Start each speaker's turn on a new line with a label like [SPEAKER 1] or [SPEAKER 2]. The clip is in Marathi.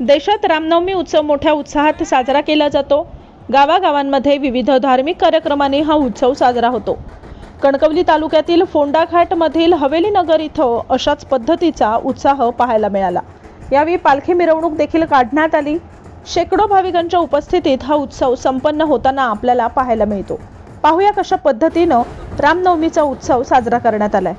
[SPEAKER 1] देशात रामनवमी उत्सव मोठ्या उत्साहात साजरा केला जातो. गावागावांमध्ये विविध धार्मिक कार्यक्रमाने हा उत्सव साजरा होतो. कणकवली तालुक्यातील फोंडाघाटमधील हवेलीनगर इथं अशाच पद्धतीचा उत्साह पाहायला मिळाला. यावेळी पालखी मिरवणूक देखील काढण्यात आली. शेकडो भाविकांच्या उपस्थितीत हा उत्सव संपन्न होताना आपल्याला पाहायला मिळतो. पाहूया कशा पद्धतीनं रामनवमीचा उत्सव साजरा करण्यात आलाय.